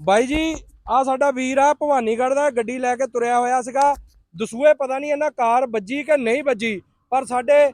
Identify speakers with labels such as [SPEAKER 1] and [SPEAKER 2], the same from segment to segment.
[SPEAKER 1] ਬਾਈ ਜੀ ਆ ਸਾਡਾ ਵੀਰ ਆ, ਭਵਾਨੀਗੜ੍ਹ ਦਾ, ਗੱਡੀ ਲੈ ਕੇ ਤੁਰਿਆ ਹੋਇਆ ਸੀਗਾ। ਦਸੂਏ ਪਤਾ ਨਹੀਂ ਇਹਨਾਂ ਕਾਰ ਵੱਜੀ ਕਿ ਨਹੀਂ ਵੱਜੀ, ਪਰ ਸਾਡੇ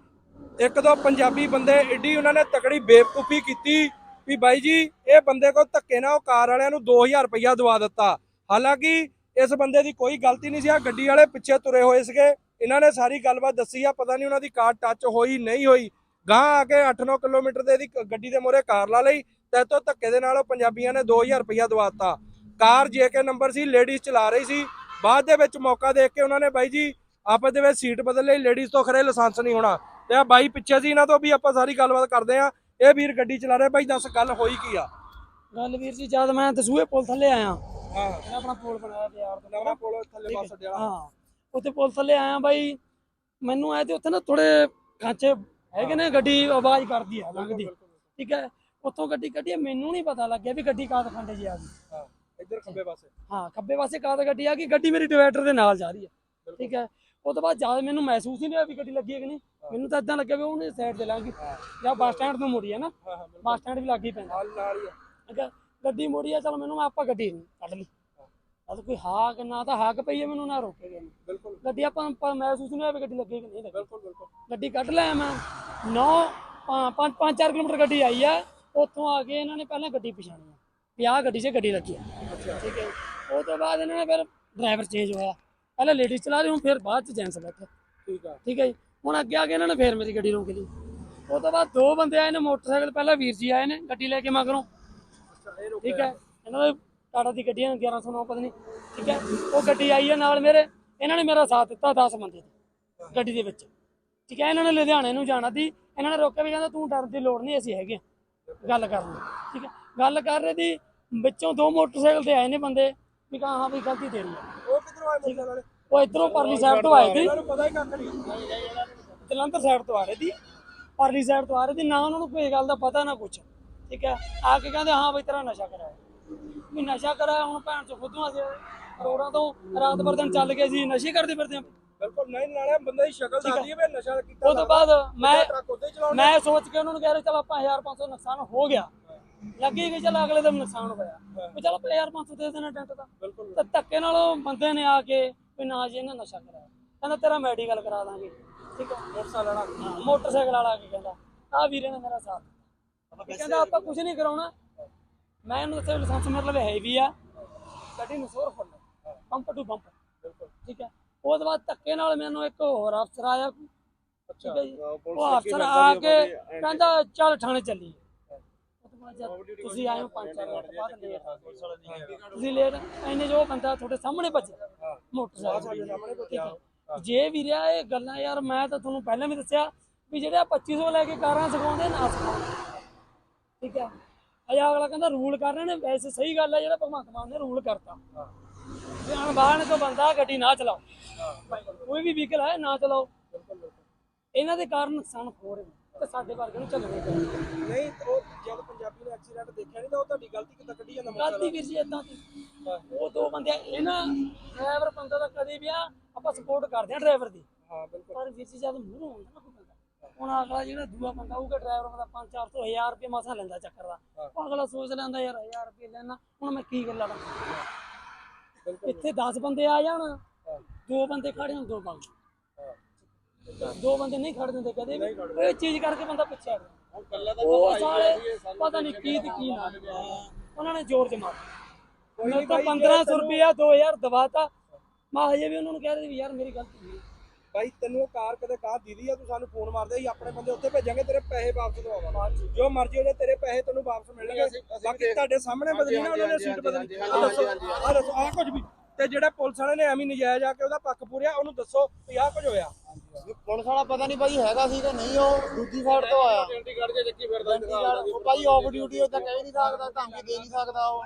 [SPEAKER 1] ਇੱਕ ਦੋ ਪੰਜਾਬੀ ਬੰਦੇ ਏਡੀ ਉਹਨਾਂ ਨੇ ਤਕੜੀ ਬੇਵਕੂਫੀ ਕੀਤੀ ਵੀ ਬਾਈ ਜੀ, ਇਹ ਬੰਦੇ ਕੋ ਧੱਕੇ ਨਾਲ ਉਹ ਕਾਰ ਵਾਲਿਆਂ ਨੂੰ 2000 ਰੁਪਇਆ ਦਵਾ ਦਿੱਤਾ। ਹਾਲਾਂਕਿ ਇਸ ਬੰਦੇ ਦੀ ਕੋਈ ਗਲਤੀ ਨਹੀਂ ਸੀ ਆ ਗੱਡੀ ਵਾਲੇ ਪਿੱਛੇ ਤੁਰੇ ਹੋਏ ਸੀਗੇ। ਇਹਨਾਂ ਨੇ ਸਾਰੀ ਗੱਲਬਾਤ ਦੱਸੀ ਆ, ਪਤਾ ਨਹੀਂ ਉਹਨਾਂ ਦੀ ਕਾਰ ਟੱਚ ਹੋਈ, ਨਹੀਂ ਹੋਈ। ਗਾਂ ਆ ਕੇ 8-9 ਕਿਲੋਮੀਟਰ ਦੇ ਦੀ ਗੱਡੀ ਦੇ ਮੋਰੇ ਕਾਰ ਲਾ ਲਈ। ਤੇ ਤੋਂ ਧੱਕੇ ਦੇ ਨਾਲ ਉਹ ਪੰਜਾਬੀਆਂ ਨੇ 2000 ਰੁਪਇਆ ਦਵਾਤਾ ਕਾਰ ਜੇਕੇ ਨੰਬਰ ਸੀ ਲੇਡੀਜ਼ ਚਲਾ ਰਹੀ ਸੀ। ਬਾਅਦ ਦੇ ਵਿੱਚ ਮੌਕਾ ਦੇਖ ਕੇ ਉਹਨਾਂ ਨੇ ਬਾਈ ਜੀ ਆਪਸ ਦੇ ਵਿੱਚ ਸੀਟ ਬਦਲ ਲਈ ਲੇਡੀਜ਼ ਤੋਂ ਖਰੇ ਲਾਇਸੈਂਸ ਨਹੀਂ ਹੋਣਾ। ਤੇ ਆ ਬਾਈ ਪਿੱਛੇ ਸੀ ਇਹਨਾਂ ਤੋਂ ਵੀ ਆਪਾਂ ਸਾਰੀ ਗੱਲਬਾਤ ਕਰਦੇ ਆ ਇਹ ਵੀਰ ਗੱਡੀ ਚਲਾ ਰਿਹਾ। ਬਾਈ ਦੱਸ ਗੱਲ ਹੋਈ ਕੀ ਆ?
[SPEAKER 2] ਗੱਲ ਵੀਰ ਜੀ ਜਦ ਮੈਂ ਦਸੂਏ ਪੁਲ ਥੱਲੇ ਆਇਆ
[SPEAKER 1] ਹਾਂ।
[SPEAKER 2] ਮੇਰਾ ਆਪਣਾ ਪੁਲ ਬਣਾਇਆ ਯਾਰ। ਤੋਂ
[SPEAKER 1] ਨਵਾਂ ਪੁਲ ਥੱਲੇ ਬੱਸ ਅੱਡੇ ਵਾਲਾ
[SPEAKER 2] ਹਾਂ। ਉੱਥੇ ਪੁਲ ਥੱਲੇ ਆਇਆ ਬਾਈ ਮੈਨੂੰ ਆਏ ਤੇ ਉੱਥੇ ਨਾ ਥੋੜੇ ਕਾਂਚੇ ਹੈਗੇ ਨੇ ਗੱਡੀ ਆਵਾਜ਼ ਕਰਦੀ ਆ ਲੰਘਦੀ। ਠੀਕ ਹੈ। ਉੱਥੋਂ ਗੱਡੀ ਕੱਢੀ ਮੈਨੂੰ ਨਹੀਂ ਪਤਾ ਲੱਗਿਆ ਵੀ ਗੱਡੀ ਕਾਦ ਖੰਡੇ ਜੀ ਆ ਗਈ।
[SPEAKER 1] ਹਾਂ ਇੱਧਰ ਖੱਬੇ ਪਾਸੇ।
[SPEAKER 2] ਹਾਂ ਖੱਬੇ ਪਾਸੇ ਕਾਦ ਗੱਡੀ ਆ ਗਈ ਗੱਡੀ ਮੇਰੀ ਡਿਵਾਈਡਰ ਦੇ ਨਾਲ ਜਾ ਰਹੀ ਹੈ ਠੀਕ ਹੈ ਉਹ ਤੋਂ ਬਾਅਦ ਜਦ ਮੈਨੂੰ ਮਹਿਸੂਸ ਹੀ ਨਹੀਂ ਹੋਇਆ ਵੀ ਗੱਡੀ ਲੱਗੀ ਹੈ ਕਿ ਨਹੀਂ ਮੈਨੂੰ ਤਾਂ ਇਦਾਂ ਲੱਗਿਆ ਵੀ ਉਹਨੇ ਸਾਈਡ ਤੇ ਲੰਘ ਗਈ। ਜਾਂ ਬੱਸ ਸਟੈਂਡ ਤੋਂ ਮੁੜੀ ਹੈ ਨਾ ਬੱਸ ਸਟੈਂਡ ਵੀ ਲੱਗ ਪੈਂਦਾ।
[SPEAKER 1] ਨਾਲ ਨਾਲ ਹੀ
[SPEAKER 2] ਅੱਛਾ ਗੱਡੀ ਮੋੜੀ ਆ ਚਲ ਮੈਨੂੰ ਆਪਾਂ ਗੱਡੀ ਕੱਢ ਲਈ। ਅਦ ਕੋਈ ਹਾਕ ਨਾ ਤਾਂ ਹਾਕ ਪਈ ਹੈ ਮੈਨੂੰ ਨਾ ਰੋਕੇ ਗਏ
[SPEAKER 1] ਬਿਲਕੁਲ।
[SPEAKER 2] ਗੱਡੀ ਆਪਾਂ ਮਹਿਸੂਸ ਨਹੀਂ ਹੋਇਆ ਵੀ ਗੱਡੀ ਲੱਗੀ ਕਿ ਨਹੀਂ ਲੱਗੀ।
[SPEAKER 1] ਬਿਲਕੁਲ ਬਿਲਕੁਲ।
[SPEAKER 2] ਗੱਡੀ ਕੱਢ ਲਿਆ ਮੈਂ। 9 5 5 4 ਕਿਲੋਮੀਟਰ ਗੱਡੀ ਆਈ ਆ। ਉੱਥੋਂ ਆ ਕੇ ਇਹਨਾਂ ਨੇ ਪਹਿਲਾਂ ਗੱਡੀ ਪਛਾਣੀ ਆ ਵੀ ਆਹ ਗੱਡੀ 'ਚ ਗੱਡੀ ਲੱਗੀ ਆ। ਠੀਕ ਹੈ ਉਹ ਤੋਂ ਬਾਅਦ ਇਹਨਾਂ ਨੇ ਫਿਰ ਡਰਾਈਵਰ ਚੇਂਜ ਹੋਇਆ। ਪਹਿਲਾਂ ਲੇਡੀਜ਼ ਚਲਾ ਰਹੀ ਹੁਣ ਫਿਰ ਬਾਅਦ 'ਚ ਜੈਂਟਸ ਬੈਠੇ।
[SPEAKER 1] ਠੀਕ ਆ।
[SPEAKER 2] ਠੀਕ ਹੈ ਜੀ। ਹੁਣ ਅੱਗੇ ਆ ਕੇ ਇਹਨਾਂ ਨੇ ਫੇਰ ਮੇਰੀ ਗੱਡੀ ਰੋਕ ਲਈ। ਉਹ ਤੋਂ ਬਾਅਦ ਦੋ ਬੰਦੇ ਆਏ ਨੇ ਮੋਟਰਸਾਈਕਲ ਪਹਿਲਾਂ ਵੀਰ ਜੀ ਆਏ ਨੇ ਗੱਡੀ ਲੈ ਕੇ ਮਗਰੋਂ। ਠੀਕ ਹੈ। ਇਹਨਾਂ ਦੇ ਟਾਟਾ ਦੀ ਗੱਡੀਆਂ 1109 ਪਤਾ ਨਹੀਂ ਠੀਕ ਹੈ। ਉਹ ਗੱਡੀ ਆਈ ਹੈ ਨਾਲ ਮੇਰੇ। ਇਹਨਾਂ ਨੇ ਮੇਰਾ ਸਾਥ ਦਿੱਤਾ 10 ਬੰਦੇ ਗੱਡੀ ਦੇ ਵਿੱਚ। ਠੀਕ ਹੈ। ਇਹਨਾਂ ਨੇ ਲੁਧਿਆਣੇ ਨੂੰ ਜਾਣਾ ਸੀ। ਇਹਨਾਂ ਨੇ ਰੋਕਿਆ ਵੀ ਕਹਿੰਦਾ ਤੂੰ ਡਰਨ ਦੀ ਲੋੜ ਨਹੀਂ ਅਸੀਂ ਹੈਗੇ ਗੱਲ ਕਰਨ ਨੂੰ ਠੀਕ ਹੈ? ਗੱਲ ਕਰ ਰਹੇ ਸੀ ਵਿੱਚੋਂ ਦੋ ਮੋਟਰਸਾਈਕਲ ਤੇ ਆਏ ਨੇ ਬੰਦੇ ਵੀ ਕਹਾਂ ਹਾਂ ਵੀ ਗਲਤੀ ਤੇਰੀ ਹੈ
[SPEAKER 1] ਉਹ ਕਿੱਧਰੋਂ ਆਏ ਮੋਟਰਸਾਈਕਲ ਵਾਲੇ
[SPEAKER 2] ਉਹ ਇਧਰੋਂ ਪਰਲੀ ਸਾਈਡ ਤੋਂ ਆਏ ਸੀ।
[SPEAKER 1] ਪਤਾ ਹੀ ਕੱਖ ਨਹੀਂ।
[SPEAKER 2] ਜਲੰਧਰ ਸਾਈਡ ਤੋਂ ਆ ਰਹੇ ਸੀ। ਪਰਲੀ ਸਾਈਡ ਤੋਂ ਆ ਰਹੇ ਸੀ। ਨਾ ਉਹਨਾਂ ਨੂੰ ਕੋਈ ਗੱਲ ਦਾ ਪਤਾ ਨਾ ਕੁਛ। ਠੀਕ ਹੈ? ਆ ਕੇ ਕਹਿੰਦੇ ਹਾਂ ਬਈ ਤੇਰਾ ਨਸ਼ਾ ਕਰਾਇਆ। ਵੀ ਨਸ਼ਾ ਕਰਾਇਆ ਹੁਣ ਭੈਣ ਚੋ ਖੁਦੋਂ ਅਸੀਂ। ਕਰੋੜਾਂ ਤੋਂ ਰਾਤ ਭਰ ਦਿਨ ਚੱਲ ਗਏ ਸੀ। ਨਸ਼ੇ ਕਰਦੇ ਫਿਰਦੇ ਹਾਂ
[SPEAKER 1] ਬਿਲਕੁਲ ਨਹੀਂ ਨਾਲੇ ਬੰਦੇ ਦੀ ਸ਼ਕਲ ਦੱਸਦੀ ਹੈ ਵੀ ਨਸ਼ਾ ਕੀਤਾ
[SPEAKER 2] ਉਹ ਤੋਂ ਬਾਅਦ ਮੈਂ
[SPEAKER 1] ਟਰੱਕ ਉੱਤੇ ਚਲਾਉਣ
[SPEAKER 2] ਮੈਂ ਸੋਚ ਕੇ ਉਹਨਾਂ ਨੂੰ ਕਹਿ ਰਿਹਾ ਚਲ ਆਪਾਂ 1500 ਨੁਕਸਾਨ ਹੋ ਗਿਆ। ਲੱਗੀ ਕਿ ਚਲ ਅਗਲੇ ਦਿਨ ਨੁਕਸਾਨ ਹੋਇਆ। ਵੀ ਚਲ ਆਪਾਂ 1500 ਦੇ ਦੇਣਾ ਟੈਂਟ ਦਾ।
[SPEAKER 1] ਬਿਲਕੁਲ।
[SPEAKER 2] ਤੇ ਧੱਕੇ ਨਾਲ ਉਹ ਬੰਦੇ ਨੇ ਆ ਕੇ ਵੀ ਨਾ ਜੀ ਇਹਨੇ ਨਸ਼ਾ ਕਰਾਇਆ। ਕਹਿੰਦਾ ਤੇਰਾ ਮੈਡੀਕਲ ਕਰਾ ਦਾਂਗੇ। ਠੀਕ ਹੈ
[SPEAKER 1] ਮੋਟਰਸਾਈਕਲ ਵਾਲਾ।
[SPEAKER 2] ਮੋਟਰਸਾਈਕਲ ਵਾਲਾ ਆ ਕੇ ਕਹਿੰਦਾ ਆ ਵੀਰੇ ਨੇ ਮੇਰਾ ਸਾਥ ਕਹਿੰਦਾ ਆਪਾਂ ਕੁਝ ਨਹੀਂ ਕਰਾਉਣਾ। ਮੈਂ ਇਹਨੂੰ ਦੱਸਿਆ ਲਾਇਸੈਂਸ ਮਤਲਬ ਹੈ ਵੀ ਆ। ਗੱਡੀ ਨੂੰ ਸੋਰ ਫੁੱਲ ਪੰਪ ਟੂ ਪੰਪ
[SPEAKER 1] ਬਿਲਕੁਲ।
[SPEAKER 2] ਠੀਕ ਹੈ ਉਹ ਤੋਂ ਬਾਅਦ ਧੱਕੇ ਨਾਲ ਮੈਨੂੰ ਇੱਕ ਹੋਰ ਅਫਸਰ ਆਇਆ। ਠੀਕ ਹੈ ਜੀ।
[SPEAKER 3] ਪੁਲਿਸ
[SPEAKER 2] ਉਹ ਅਫਸਰ ਆ ਕੇ ਕਹਿੰਦਾ ਚੱਲ ਥਾਣੇ ਚੱਲੀ ਤੁਸੀਂ ਆਏ ਹੋ ਪੰਜ ਚਾਰ ਮਿੰਟ ਬਾਅਦ ਲੇਟ। ਤੁਸੀਂ ਲੇਟ ਇਹਨੇ ਜੋ ਬੰਦਾ ਤੁਹਾਡੇ ਸਾਹਮਣੇ ਭੱਜਿਆ ਮੋਟਰਸਾਈਕਲ ਠੀਕ ਹੈ। ਜੇ ਵੀਰਿਆ ਇਹ ਗੱਲਾਂ ਯਾਰ ਮੈਂ ਤਾਂ ਤੁਹਾਨੂੰ ਪਹਿਲਾਂ ਵੀ ਦੱਸਿਆ ਵੀ ਜਿਹੜੇ ਆ 2500 ਲੈ ਕੇ ਕਾਰਾਂ ਸਿਖਾਉਂਦੇ ਨਾ ਸਿਖਾਉਣ ਠੀਕ ਹੈ। ਅਜਾ ਅਗਲਾ ਕਹਿੰਦਾ ਰੂਲ ਕਰ ਰਹੇ ਨੇ। ਵੈਸੇ ਸਹੀ ਗੱਲ ਹੈ ਜਿਹੜਾ ਭਗਵੰਤ ਮਾਨ ਨੇ ਰੂਲ ਕਰਤਾ। ਗੱਡੀ ਨਾ ਚਲਾਓ। ਕੋਈ ਵੀ ਵਹੀਕਲ ਹੈ ਨਾ ਚਲਾਓ। ਇਹਨਾਂ ਦੇ ਕਾਰਨ ਨੁਕਸਾਨ ਹੋ ਰਹੇ ਨੇ ਤੇ ਸਾਡੇ ਵਰਗੇ ਨੂੰ ਚੱਲਣੇ ਚਾਹੀਦੇ
[SPEAKER 1] ਨਹੀਂ ਉਹ ਜਦ ਪੰਜਾਬੀ ਨੇ ਐਕਸੀਡੈਂਟ ਦੇਖਿਆ ਨਹੀਂ ਤਾਂ ਉਹ ਤੁਹਾਡੀ ਗਲਤੀ ਕਿੱਦਾਂ ਕੱਢੀ ਜਾਂਦਾ
[SPEAKER 2] ਗਲਤੀ ਵੀਰ ਜੀ ਇਦਾਂ ਦੀ ਉਹ ਦੋ ਬੰਦੇ ਇਹਨਾਂ ਡਰਾਈਵਰ ਬੰਦਾ ਤਾਂ ਕਦੇ ਵੀ ਆ ਆਪਾਂ ਸਪੋਰਟ ਕਰਦੇ ਆ ਡਰਾਈਵਰ ਦੀ।
[SPEAKER 1] ਹਾਂ ਬਿਲਕੁਲ।
[SPEAKER 2] ਪਰ ਵੀਰ ਜੀ ਜਦ ਮੂਹਰੋਂ ਹੁੰਦਾ ਨਾ ਕੋਈ ਬੰਦਾ ਹੁਣ ਅਗਲਾ ਜਿਹੜਾ ਦੂਆ ਬੰਦਾ ਹੋਊਗਾ ਡਰਾਈਵਰ ਬੰਦਾ 5 400 1000 ਰੁਪਏ ਮਸਾ ਲੈਂਦਾ ਚੱਕਰ ਦਾ। ਉਹ ਅਗਲਾ ਸੋਚ ਲੈਂਦਾ ਯਾਰ 1000 ਰੁਪਏ ਲੈਣਾ ਹੁਣ ਮੈਂ ਕੀ ਗੱਲ ਲੜਾਂ ਇੱਥੇ 10 ਬੰਦੇ ਆ ਜਾਣ ਦੋ ਬੰਦੇ ਖੜੇ ਹੋਣ ਦੋ ਬੰਦੇ। ਦੋ ਬੰਦੇ ਨਹੀਂ ਖੜਦੇ ਹੁੰਦੇ ਕਦੇ ਵੀ। ਇਹ ਚੀਜ਼ ਕਰਕੇ ਬੰਦਾ ਪਿੱਛੇ ਉਹ ਸਾਲੇ ਪਤਾ ਨਹੀਂ ਕੀ ਤੇ ਕੀ ਨਾ। ਉਹਨਾਂ ਨੇ ਜ਼ੋਰ ਜਮਾ ਮੈਂ ਤਾਂ 1500 ਰੁਪਇਆ 2000 ਦਵਾਤਾ। ਮੈਂ ਹਜੇ ਵੀ ਉਹਨਾਂ ਨੂੰ ਕਹਿ ਰਹੀ ਵੀ ਯਾਰ ਮੇਰੀ ਗਲਤੀ ਨਹੀਂ
[SPEAKER 1] ਬਾਈ ਤੈਨੂੰ ਉਹ ਕਾਰ ਕਦੇ ਕਾਰ ਦੀਦੀ ਆ ਤੂੰ ਸਾਨੂੰ ਫੋਨ ਮਾਰਦੇ ਅਸੀਂ ਆਪਣੇ ਬੰਦੇ ਉੱਥੇ ਭੇਜਾਂਗੇ ਤੇਰੇ ਪੈਸੇ ਵਾਪਸ ਦਵਾਵਾਂਗੇ। ਜੋ ਮਰਜ਼ੀ ਹੋ ਜਾਏ ਤੇਰੇ ਪੈਸੇ ਤੈਨੂੰ ਵਾਪਸ ਮਿਲਣਗੇ। ਬਾਕੀ ਤੁਹਾਡੇ ਸਾਹਮਣੇ ਬਦਲੀ ਨਾ ਉਹਨਾਂ ਨੇ ਸੀਟ ਬਦਲੀ। ਆਹ ਦੱਸੋ ਆਹ ਦੱਸੋ ਆਹ ਕੁਝ ਵੀ। ਤੇ ਜਿਹੜਾ ਪੁਲਿਸ ਵਾਲੇ ਨੇ ਐਵੇਂ ਨਜਾਇਜ਼ ਆ ਕੇ ਉਹਦਾ ਪੱਖ ਪੂਰਿਆ ਉਹਨੂੰ ਦੱਸੋ ਵੀ ਆਹ ਕੁਝ ਹੋਇਆ।
[SPEAKER 3] ਪੁਲਿਸ ਵਾਲਾ ਪਤਾ ਨਹੀਂ ਭਾਈ ਹੈਗਾ ਸੀ ਕਿ ਨਹੀਂ ਉਹ ਦੂਜੀ ਸਾਈਡ ਤੋਂ ਆਇਆ। ਕੱਢ ਕੇ ਚੱਕੀ ਫਿਰਦਾ ਉਹ ਭਾਈ ਆਫ ਡਿਊਟੀ ਉਹ ਤਾਂ ਕਹਿ ਨਹੀਂ ਸਕਦਾ ਧਮਕੀ ਦੇ ਨਹੀਂ ਸਕਦਾ ਉਹ।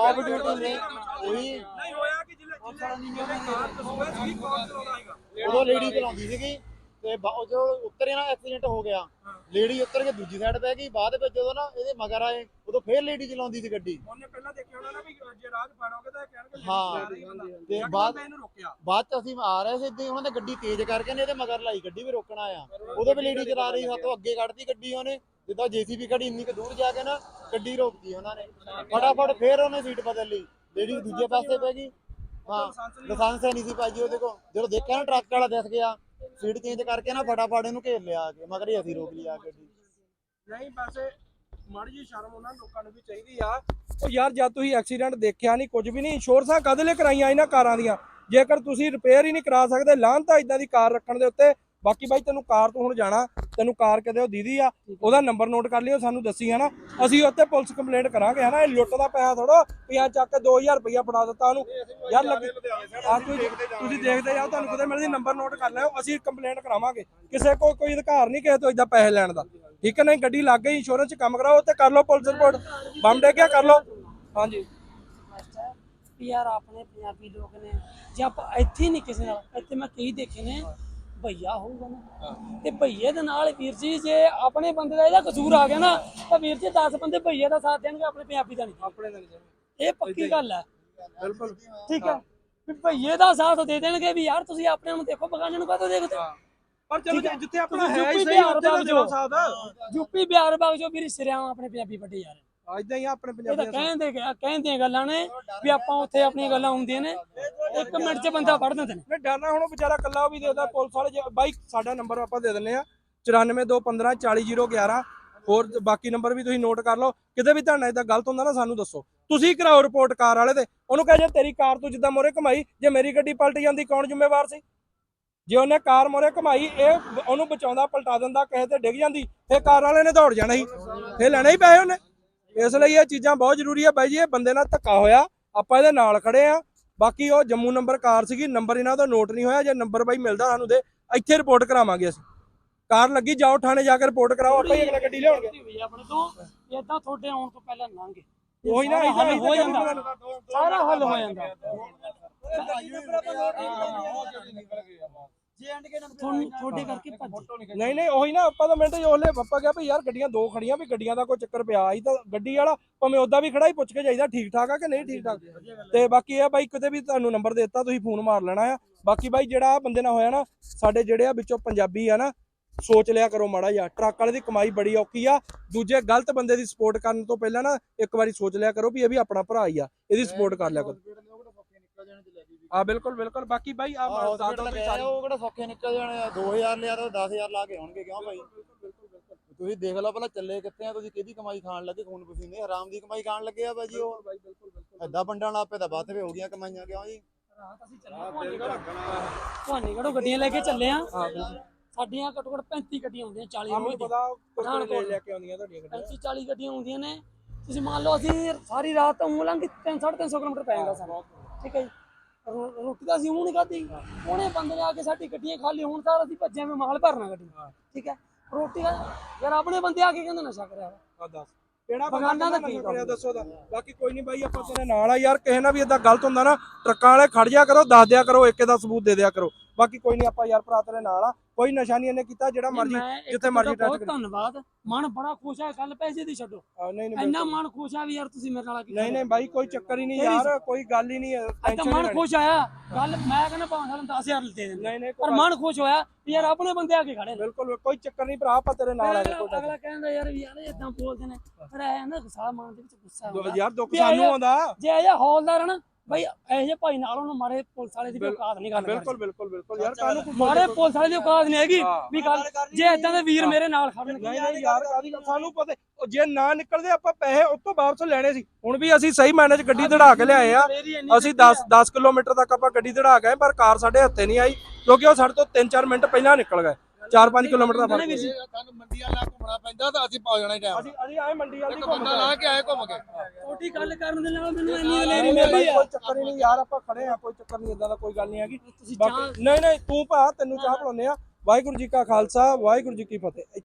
[SPEAKER 3] ਆਫ ਡਿਊਟੀ ਨਹੀਂ ਉਹੀ
[SPEAKER 1] ਨਹੀਂ ਹੋਇਆ ਕਿ ਜਿਲੇ ਜਿਲੇ ਕਾਰ ਦੱਸੂਗਾ ਸੀ ਕੌਣ ਚਲਾਉਂਦਾ ਹੈਗਾ
[SPEAKER 3] ਉਦੋਂ ਲੇਡੀ ਚਲਾਉਂਦੀ ਸੀਗੀ ਤੇ ਬਾ- ਉਹ ਜੋ ਉੱਤਰੇ ਨਾ ਐਕਸੀਡੈਂਟ ਹੋ ਗਿਆ ਲੇਡੀ ਉੱਤਰ ਕੇ ਦੂਜੀ ਸਾਈਡ ਬਹਿ ਗਈ ਬਾਅਦ ਵਿੱਚ ਜਦੋਂ ਨਾ ਇਹਦੇ ਮਗਰ ਆਏ ਉਦੋਂ ਫੇਰ ਲੇਡੀ ਚਲਾਉਂਦੀ ਸੀ ਗੱਡੀ।
[SPEAKER 1] ਉਹਨੇ ਪਹਿਲਾਂ ਦੇਖਿਆ ਹੋਣਾ ਨਾ ਵੀ ਜੇ ਰਾਜ ਫੜੋਗੇ ਤਾਂ ਇਹ ਕਹਿਣਗੇ
[SPEAKER 3] ਹਾਂ।
[SPEAKER 1] ਤੇ ਬਾਅਦ ਇਹਨੂੰ ਰੋਕਿਆ।
[SPEAKER 3] ਬਾਅਦ ਚ ਅਸੀਂ ਆ ਰਹੇ ਸੀ ਇਦਾਂ ਉਹਨਾਂ ਨੇ ਗੱਡੀ ਤੇਜ਼ ਕਰਕੇ ਨੇ ਇਹਦੇ ਮਗਰ ਲਾਈ ਗੱਡੀ ਵੀ ਰੋਕਣਾ ਆ ਉਦੋਂ ਵੀ ਲੇਡੀ ਚਲਾ ਰਹੀ ਸੀ ਤੋਂ ਅੱਗੇ ਕੱਢਦੀ ਗੱਡੀ ਉਹਨੇ। ਜਿੱਦਾਂ ਜੀਸੀਬੀ ਖੜੀ ਇੰਨੀ ਕੁ ਦੂਰ ਜਾ ਕੇ ਨਾ ਗੱਡੀ ਰੋਕਦੀ ਉਹਨਾਂ ਨੇ। ਫਟਾਫਟ ਫੇਰ ਉਹਨੇ ਸੀਟ ਬਦਲ ਲਈ। ਲੇਡੀ ਦੂਜੇ ਪਾਸੇ ਪੈ ਗਈ। ਹਾਂ, ਲਾਇਸੈਂਸ ਨਹੀਂ ਸੀ ਭਾਜੀ ਉਹਦੇ ਕੋਲ। ਜਦੋਂ ਦੇਖਿਆ ਨਾ ਟਰੱਕ ਵਾਲਾ ਦਿਸ ਗਿਆ, ਸੀਟ ਚੇਂਜ ਕਰਕੇ ਨਾ ਫਟਾਫਟ ਇਹਨੂੰ ਘੇਰ ਲਿਆ ਆ ਕੇ। ਮਗਰ ਹੀ ਅਸੀਂ ਰੋਕ ਲਿਆ ਗੱਡੀ।
[SPEAKER 1] ਨਹੀਂ, ਵੈਸੇ ਮਾੜੀ ਜੀ ਸ਼ਰਮ ਉਹਨਾਂ ਲੋਕਾਂ ਨੂੰ ਵੀ ਚਾਹੀਦੀ ਆ। ਉਹ ਯਾਰ, ਜਦ ਤੁਸੀਂ ਐਕਸੀਡੈਂਟ ਦੇਖਿਆ ਨਹੀਂ, ਕੁਝ ਵੀ ਨਹੀਂ ਇੰਸ਼ੋਰੈਂਸਾਂ ਕਦੇ ਲਈ ਕਰਾਈਆਂ ਇਹਨਾਂ ਕਾਰਾਂ ਦੀਆਂ? ਜੇਕਰ ਤੁਸੀਂ ਰਿਪੇਅਰ ਹੀ ਨਹੀਂ ਕਰਾ ਸਕਦੇ ਲਾਹਨ ਤਾਂ ਇਦਾਂ ਦੀ ਕਾਰ ਰੱਖਣ ਦੇ ਉੱਤੇ ਬਾਕੀ ਬਾਈ ਤੈਨੂੰ ਕਾਰ ਤੋਂ ਹੁਣ ਜਾਣਾ ਤੈਨੂੰ ਕਾਰ ਕਦੇ ਉਹ ਦੀਦੀ ਆ ਉਹਦਾ ਨੰਬਰ ਨੋਟ ਕਰ ਲਿਓ ਸਾਨੂੰ ਦੱਸੀ ਹਨਾ? ਅਸੀਂ ਉੱਤੇ ਪੁਲਿਸ ਕੰਪਲੇਂਟ ਕਰਾਂਗੇ ਹਨਾ? ਇਹ ਲੁੱਟ ਦਾ ਪੈਸਾ ਥੋੜਾ ਪਿਆ ਚੱਕ ਕੇ 2000 ਰੁਪਇਆ ਫੜਾ ਦਿੱਤਾ ਉਹਨੂੰ। ਯਾਰ ਲੱਗ ਆ ਤੁਸੀਂ ਤੁਸੀਂ ਦੇਖਦੇ ਜਾਓ ਤੁਹਾਨੂੰ ਕਿਤੇ ਮਿਲਦੀ ਨੰਬਰ ਨੋਟ ਕਰ ਲਿਓ ਅਸੀਂ ਕੰਪਲੇਂਟ ਕਰਾਵਾਂਗੇ। ਕਿਸੇ ਕੋਲ ਕੋਈ ਅਧਿਕਾਰ ਨਹੀਂ ਕਿਸੇ ਤੋਂ ਇਦਾਂ ਪੈਸੇ ਲੈਣ ਦਾ। ਠੀਕ ਹੈ ਨਹੀਂ? ਗੱਡੀ ਲੱਗ ਗਈ ਇੰਸ਼ੋਰੈਂਸ ਚ ਕੰਮ ਕਰਾਓ ਤੇ ਕਰ ਲਓ ਪੁਲਿਸ ਰਿਪੋਰਟ ਬੰਮ ਡੇ ਗਿਆ ਕਰ ਲਓ। ਹਾਂਜੀ।
[SPEAKER 2] ਯਾਰ ਆਪਣੇ ਪੰਜਾਬੀ ਲੋਕ ਨੇ ਜੇ ਆਪਾਂ ਇੱਥੇ ਨਹੀਂ ਕਿਸੇ ਨਾਲ ਇੱਥੇ ਮੈਂ ਕਈ ਦੇਖੇ ਨੇ ਭਈਆ ਹੋਊਗਾ ਨਾ। ਤੇ ਭਈਏ ਦੇ ਨਾਲ ਵੀਰ ਜੀ ਜੇ ਆਪਣੇ ਬੰਦੇ ਦਾ ਇਹਦਾ ਕਸੂਰ ਆ ਗਿਆ ਨਾ ਤਾਂ ਵੀਰ ਜੀ 10 ਬੰਦੇ ਭਈਏ ਦਾ ਸਾਥ ਦੇਣਗੇ ਆਪਣੇ ਪੰਜਾਬੀ ਦਾ ਨਹੀਂ।
[SPEAKER 1] ਆਪਣੇ ਦਾ ਨਹੀਂ
[SPEAKER 2] ਇਹ ਪੱਕੀ ਗੱਲ ਹੈ।
[SPEAKER 1] ਬਿਲਕੁਲ।
[SPEAKER 2] ਠੀਕ ਹੈ। ਵੀ ਭਈਏ ਦਾ ਸਾਥ ਦੇ ਦੇਣਗੇ ਵੀ ਯਾਰ ਤੁਸੀਂ ਆਪਣੇ ਨੂੰ ਦੇਖੋ ਬਗਾਨੇ ਨੂੰ ਕਾਹਤੋਂ ਦੇਖਦੇ?
[SPEAKER 1] ਪਰ ਚਲੋ। ਜਿੱਥੇ ਆਪਣਾ ਹੈ ਹੀ ਸਹੀ ਉੱਥੇ ਦਾ
[SPEAKER 2] ਜਾਓ।
[SPEAKER 1] ਸਾਥ
[SPEAKER 2] ਯੂਪੀ ਬਿਹਾਰ ਬਾਗ ਜੋ ਵੀਰ ਸਿਰਿਆਮ ਆਪਣੇ ਪੰਜਾਬੀ ਵੱਡੇ ਯਾਰ।
[SPEAKER 1] ਇਦਾਂ ਹੀ ਆ ਆਪਣੇ
[SPEAKER 2] ਇਹ ਤਾਂ
[SPEAKER 1] ਪੰਜਾਬੀ
[SPEAKER 2] ਕਹਿੰਦੇ ਕਿ ਕਹਿੰਦੀਆਂ ਗੱਲਾਂ ਨੇ ਵੀ ਆਪਾਂ ਉੱਥੇ ਆਪਣੀਆਂ ਗੱਲਾਂ ਹੁੰਦੀਆਂ ਨੇ। ਇੱਕ ਮਿੰਟ 'ਚ ਬੰਦਾ ਫੜ ਦਿੰਦੇ ਨੇ।
[SPEAKER 1] ਮੈਂ ਡਰਨਾ ਹੁਣ ਉਹ ਵਿਚਾਰਾ ਕੱਲਾ ਉਹ ਵੀ ਦੇਦਾ ਪੁਲਿਸ ਵਾਲੇ ਜੇ- ਬਾਈ ਸਾਡਾ ਨੰਬਰ ਆਪਾਂ ਦੇ ਦਿੰਨੇ ਆ 9421 40011 ਹੋਰ ਬਾਕੀ ਨੰਬਰ ਵੀ ਤੁਸੀਂ ਨੋਟ ਕਰ ਲਓ। ਕਿਤੇ ਵੀ ਤੁਹਾਡਾ ਇਦਾਂ ਗਲਤ ਹੁੰਦਾ ਨਾ ਸਾਨੂੰ ਦੱਸੋ। ਤੁਸੀਂ ਕਰਾਓ ਰਿਪੋਰਟ ਕਾਰ ਵਾਲੇ ਤੇ ਉਹਨੂੰ ਕਹੇ ਜੇ ਤੇਰੀ ਕਾਰ ਤੂੰ ਜਿੱਦਾਂ ਮੋਰੇ ਕਮਾਈ ਜੇ ਮੇਰੀ ਗੱਡੀ ਪਲਟ ਜਾਂਦੀ ਕੌਣ ਜ਼ਿੰਮੇਵਾਰ ਸੀ? ਜੇ ਉਹਨੇ ਕਾਰ ਮੋਰੇ ਕਮਾਈ ਇਹ ਬ- ਉਹਨੂੰ ਬਚਾਉਂਦਾ ਪਲਟਾ ਦਿੰਦਾ ਕਿਸੇ ਤੇ ਡਿੱਗ ਜਾਂਦੀ ਫੇ ਕਾਰ ਵਾਲੇ ਨੇ ਦੌੜ ਜਾਣਾ ਸੀ। ਫੇ ਲੈਣੇ ਹੀ ਪਏ ਉਹਨੇ। ਇਸ ਲਈ ਇਹ ਚੀਜ਼ਾਂ ਬਹੁਤ ਜ਼ਰੂਰੀ ਆ ਬਾਈ ਜੀ ਇਹ ਬੰਦੇ ਨਾਲ ਧੱਕਾ ਹੋਇਆ ਆਪਾਂ ਇਹਦੇ ਨਾਲ ਖੜੇ ਆ। ਬਾਕੀ ਉਹ ਜੰਮੂ ਨੰਬਰ ਕਾਰ ਸੀਗੀ ਨੰਬਰ ਇਹਨਾਂ ਦਾ ਨੋਟ ਨਹੀਂ ਹੋਇਆ ਜੇ ਨੰਬਰ ਬਾਈ ਮਿਲਦਾ ਸਾਨੂੰ ਦੇ ਇੱਥੇ ਰਿਪੋਰਟ ਕਰਾਵਾਂਗੇ ਅਸੀਂ। ਕਾਰ ਲੱਗੀ ਜਾਓ ਥਾਣੇ ਜਾ ਕੇ ਰਿਪੋਰਟ ਕਰਾਓ ਆਪਾਂ ਹੀ ਅਗਲਾ ਗੱਡੀ ਲਿਆਉਣਗੇ।
[SPEAKER 2] ਹੋਈ ਆਪਣੇ ਤੋਂ ਇਦਾਂ ਤੁਹਾਡੇ ਆਉਣ ਤੋਂ ਪਹਿਲਾਂ ਲੰਘੇ
[SPEAKER 1] ਉਹੀ ਨਾ
[SPEAKER 2] ਹੱਲ ਹੋ ਜਾਂਦਾ। ਸਾਰਾ ਹੱਲ ਹੋ ਜਾਂਦਾ ਤੁਹਾਨੂੰ ਤੁਹਾਡੇ ਕਰਕੇ ਭੱਜ
[SPEAKER 1] ਨਹੀਂ ਨਹੀਂ ਉਹੀ ਨਾ ਆਪਾਂ ਤਾਂ ਮਿੰਟ ਉਹਲੇ ਪੱਪਾ ਗਿਆ ਵੀ ਯਾਰ ਗੱਡੀਆਂ ਦੋ ਖੜੀਆਂ ਵੀ ਗੱਡੀਆਂ ਦਾ ਕੋਈ ਚੱਕਰ ਪਿਆ। ਸੀ ਤਾਂ ਗੱਡੀ ਵਾਲਾ ਭਾਵੇਂ ਉਦਾਂ ਵੀ ਖੜਾ ਹੀ ਪੁੱਛ ਕੇ ਜਾਈਦਾ ਠੀਕ ਠਾਕ ਆ ਕਿ ਨਹੀਂ ਠੀਕ ਠਾਕ? ਤੇ ਬਾਕੀ ਇਹ ਬਾਈ ਕਿਤੇ ਵੀ ਤੁਹਾਨੂੰ ਨੰਬਰ ਦਿੱਤਾ ਤੁਸੀਂ ਫੋਨ ਮਾਰ ਲੈਣਾ ਆ। ਬਾਕੀ ਬਾਈ ਜਿਹੜਾ ਬੰਦੇ ਨਾਲ ਹੋਇਆ ਨਾ ਸਾਡੇ ਜਿਹੜੇ ਆ ਵਿੱਚੋਂ ਪੰਜਾਬੀ ਆ ਨਾ ਸੋਚ ਲਿਆ ਕਰੋ ਮਾੜਾ ਜਿਹਾ। ਟਰੱਕ ਵਾਲੇ ਦੀ ਕਮਾਈ ਬੜੀ ਔਖੀ ਆ। ਦੂਜੇ ਗਲਤ ਬੰਦੇ ਦੀ ਸਪੋਰਟ ਕਰਨ ਤੋਂ ਪਹਿਲਾਂ ਨਾ ਇੱਕ ਵਾਰੀ ਸੋਚ ਲਿਆ ਕਰੋ ਵੀ ਇਹ ਵੀ ਆਪਣਾ ਭਰਾ ਹੀ ਆ। ਇਹਦੀ ਸਪੋਰਟ ਕਰ ਲਿਆ ਕਰੋ। ਆ ਬਿਲਕੁਲ ਬਿਲਕੁਲ। ਬਾਕੀ ਬਾਈ ਆ
[SPEAKER 3] ਹਸਪੀਟਲ
[SPEAKER 1] ਵੀ ਸਾਰੀ।
[SPEAKER 3] ਉਹ ਕਿਹੜਾ ਸੌਖੇ ਨਿਕਲ ਜਾਣੇ ਆ? 2000 ਲਿਆ ਤਾਂ 10000 ਲਾ ਕੇ ਆਉਣਗੇ ਕਿਉਂ ਭਾਈ ਤੁਸੀਂ ਦੇਖ ਲਓ ਪਹਿਲਾਂ ਚੱਲੇ ਕਿੱਥੇ ਆ ਤੁਸੀਂ ਕਿਹਦੀ ਕਮਾਈ ਖਾਣ ਲੱਗੇ ਖੂਨ ਪਸੀਨੇ ਹਰਾਮ ਦੀ ਕਮਾਈ ਖਾਣ ਲੱਗੇ ਆ ਭਾਜੀ ਉਹ। ਐਦਾਂ ਵੰਡਣ ਲੱਗ ਪਏ ਤਾਂ ਬਾਅਦ ਵਿੱਚ ਹੋ ਗਈਆਂ ਕਮਾਈਆਂ ਕਿਉਂ ਜੀ?
[SPEAKER 2] ਰਾਤ ਅਸੀਂ ਚੱਲੇ ਭਾਨੀ ਘੜੋ। ਗੱਡੀਆਂ ਲੈ ਕੇ ਚੱਲੇ ਆ। ਸਾਡੀਆਂ ਘੱਟੋ ਘੱਟ 35 ਗੱਡੀਆਂ ਹੁੰਦੀਆਂ 40
[SPEAKER 1] ਆ
[SPEAKER 2] ਰੋਜ਼
[SPEAKER 1] ਕੁਝ
[SPEAKER 2] ਪਠਾਨਕੋਟ
[SPEAKER 1] ਲੈ ਕੇ ਆਉਂਦੀਆਂ ਤੁਹਾਡੀਆਂ ਗੱਡੀਆਂ।
[SPEAKER 2] 35 40 ਗੱਡੀਆਂ ਹੁੰਦੀਆਂ ਨੇ। ਤੁਸੀਂ ਮੰਨ ਲਓ ਅਸੀਂ ਸਾਰੀ ਰਾਤ ਉਮਲਾਂਗੇ 3 350 ਕਿਲੋਮੀਟਰ ਪੈ ਜਾਂਦਾ ਸਾਨੂੰ। ਠੀਕ ਹੈ ਜੀ। ਰੋ- ਰੋਟੀ ਤਾਂ ਅਸੀਂ ਹੁਣ ਨਹੀਂ ਖਾਧੀ। ਉਹਨੇ ਬੰਦੇ ਨੇ ਆ ਕੇ ਸਾਡੀ ਗੱਡੀਆਂ ਖਾਲੀ। ਹੁਣ ਸਾਰ ਅਸੀਂ ਭੱਜਿਆ ਮੈਂ ਮਾਲ ਭਰਨਾ ਗੱਡੀ। ਠੀਕ ਹੈ। ਰੋਟੀ ਦਾ ਯਾਰ ਆਪਣੇ ਬੰਦੇ ਆ ਕੇ ਕਹਿੰਦੇ ਨਸ਼ਾ ਕਰਿਆ ਵਾ।
[SPEAKER 1] ਆ ਦੱਸ। ਕਿਹੜਾ
[SPEAKER 2] ਬਗਾਨਾ ਦਾ
[SPEAKER 1] ਬੰਦਾ
[SPEAKER 2] ਕੀ
[SPEAKER 1] ਨਸ਼ਾ ਕਰਿਆ ਦੱਸੋ ਦਾ ਬਾਕੀ ਕੋਈ ਨਹੀਂ ਬਾਈ ਆਪਾਂ ਤੇਰੇ ਨਾਲ ਆ ਯਾਰ। ਕਿਸੇ ਨਾਲ ਵੀ ਇਦਾਂ ਗਲਤ ਹੁੰਦਾ ਨਾ ਟਰੱਕਾਂ ਵਾਲੇ ਖੜ ਜਾ ਕਰੋ ਦੱਸ ਦਿਆ ਕਰੋ ਇੱਕ ਦਾ ਸਬੂਤ ਦੇ ਦਿਆ ਕਰੋ। ਬਾਕੀ ਕੋਈ ਨਹੀਂ ਆਪਾਂ ਯਾਰ ਭਰਾ ਤੇਰੇ ਨਾਲ ਆ। ਕੋਈ ਨਸ਼ਾ ਨਹੀਂ ਇਹਨੇ ਕੀਤਾ ਜਿਹੜਾ ਮਰਜ਼ੀ ਜਿੱਥੇ ਮਰਜ਼ੀ ਟੱਚ
[SPEAKER 2] ਬਹੁਤ ਧੰਨਵਾਦ। ਮਨ ਬੜਾ ਖੁਸ਼ ਹੈ ਗੱਲ ਪੈਸੇ ਦੀ ਛੱਡੋ।
[SPEAKER 1] ਆ, ਨਹੀਂ ਨਹੀਂ
[SPEAKER 2] ਇੰਨਾ ਮਨ ਖੁਸ਼ ਆ ਵੀ ਯਾਰ ਤੁਸੀਂ ਮੇਰੇ ਨਾਲ ਆ ਕੇ
[SPEAKER 1] ਨਹੀਂ ਨਹੀਂ ਬਾਈ ਕੋਈ ਚੱਕਰ ਹੀ ਨਹੀਂ ਯਾਰ ਕੋਈ ਗੱਲ ਹੀ ਨਹੀਂ tension
[SPEAKER 2] ਮਨ ਖੁਸ਼ ਆਇਆ। ਗੱਲ ਮੈਂ ਕਹਿੰਦਾ ਭਾਵੇਂ ਸਾਨੂੰ 10000 ਦੇ ਦੇਣ
[SPEAKER 1] ਨਹੀਂ ਨਹੀਂ
[SPEAKER 2] ਪਰ ਮਨ ਖੁਸ਼ ਹੋਇਆ ਯਾਰ ਆਪਣੇ ਬੰਦੇ ਆ ਕੇ ਖੜੇ ਨੇ।
[SPEAKER 1] ਬਿਲਕੁਲ ਕੋਈ ਚੱਕਰ ਨਹੀਂ ਭਰਾ ਆਪਾਂ ਤੇਰੇ ਨਾਲ ਆ
[SPEAKER 2] ਅਗਲਾ
[SPEAKER 1] ਕੋਈ
[SPEAKER 2] ਅਗਲਾ ਕਹਿੰਦਾ ਯਾਰ ਵੀ ਯਾਰ ਇਦਾਂ ਬੋਲਦੇ ਨੇ। ਪਰ ਐ ਨਾ ਗੁੱਸਾ ਮਨ ਦੇ ਵਿੱਚ ਗੁੱਸਾ ਹੁੰਦਾ
[SPEAKER 1] ਯਾਰ ਦੁੱਖ ਸਾਨੂੰ ਆਉਂਦਾ।
[SPEAKER 2] ਜੇ ਇਹ ਹੌਲਦਾਰ ਹੈ ਨਾ ਬਈ ਇਹੋ ਜਿਹੇ ਭਾਈ ਨਾਲ ਉਹਨੂੰ ਮਾਰੇ ਪੁਲਿਸ ਵਾਲੇ ਦੀ ਕੋਈ ਔਕਾਤ ਨਹੀਂ ਗੱਲ
[SPEAKER 1] ਬਿਲਕੁਲ ਬਿਲਕੁਲ ਬਿਲਕੁਲ। ਯਾਰ ਕਾਹਨੂੰ ਕੋਈ
[SPEAKER 2] ਮਾਰੇ ਪੁਲਿਸ ਵਾਲੇ ਦੀ ਔਕਾਤ ਨਹੀਂ ਹੈਗੀ। ਵੀ ਗੱਲ ਜੇ ਇਦਾਂ ਦੇ ਵੀਰ ਮੇਰੇ ਨਾਲ ਖੜਨਗੇ
[SPEAKER 1] ਨਹੀਂ ਨਹੀਂ ਯਾਰ ਕਾਹਦੀ ਗੱਲ- ਸਾਨੂੰ ਪਤਾ ਉਹ ਜੇ ਨਾ ਨਿਕਲਦੇ ਆਪਾਂ ਪੈਸੇ ਉਸ ਤੋਂ ਵਾਪਸ ਲੈਣੇ ਸੀ। ਹੁਣ ਵੀ ਅਸੀਂ ਸਹੀ ਮੈਨੇਜ ਗੱਡੀ ਦੜਾ ਕੇ ਲਿਆਏ ਆ। ਅਸੀਂ 10 10 ਕਿਲੋਮੀਟਰ ਤੱਕ ਆਪਾਂ ਗੱਡੀ ਦੜਾ ਗਏ ਪਰ ਕਾਰ ਸਾਡੇ ਹੱਥੇ ਨਹੀਂ ਆਈ ਕਿਉਂਕਿ ਉਹ ਸਾਡੇ ਤੋਂ 3-4 ਮਿੰਟ ਪਹਿਲਾਂ ਨਿਕਲ ਗਏ। 4-5 ਕਿਲੋਮੀਟਰ ਦਾ ਫ਼ਰਕ ਸੀ
[SPEAKER 4] ਸਾਨੂੰ ਮੰਡੀਆਂ ਲਾ ਘੁੰਮਣਾ ਪੈਂਦਾ ਤਾਂ ਅਸੀਂ ਪਾ ਜਾਣਾ ਟਾਈਮ
[SPEAKER 1] ਅਸੀਂ ਅਸੀਂ ਆਏ ਮੰਡੀ ਵਾਲੀ
[SPEAKER 4] ਇੱਕ ਬੰਦਾ ਲਾ ਕੇ ਆਏ ਘੁੰਮ ਕੇ।
[SPEAKER 2] ਛੋਟੀ ਗੱਲ ਕਰਨ ਦੇ ਨਾਲ ਮੈਨੂੰ ਇੰਨੀ ਦਲੇਰੀ
[SPEAKER 1] ਨਹੀਂ
[SPEAKER 2] ਮਿਲਦੀ ਆ।
[SPEAKER 1] ਕੋਈ ਚੱਕਰ ਹੀ ਨਹੀਂ ਯਾਰ ਆਪਾਂ ਖੜੇ ਆ ਕੋਈ ਚੱਕਰ ਨਹੀਂ ਇਦਾਂ ਦਾ ਕੋਈ ਗੱਲ ਨਹੀਂ ਹੈਗੀ। ਨਹੀਂ ਨਹੀਂ ਤੂੰ ਭਾ ਤੈਨੂੰ ਚਾਹ ਪਿਲਾਉਂਦੇ ਆ ਵਾਹਿਗੁਰੂ ਜੀ ਕਾ ਖਾਲਸਾ ਵਾਹਿਗੁਰੂ ਜੀ ਕੀ ਫਤਿਹ।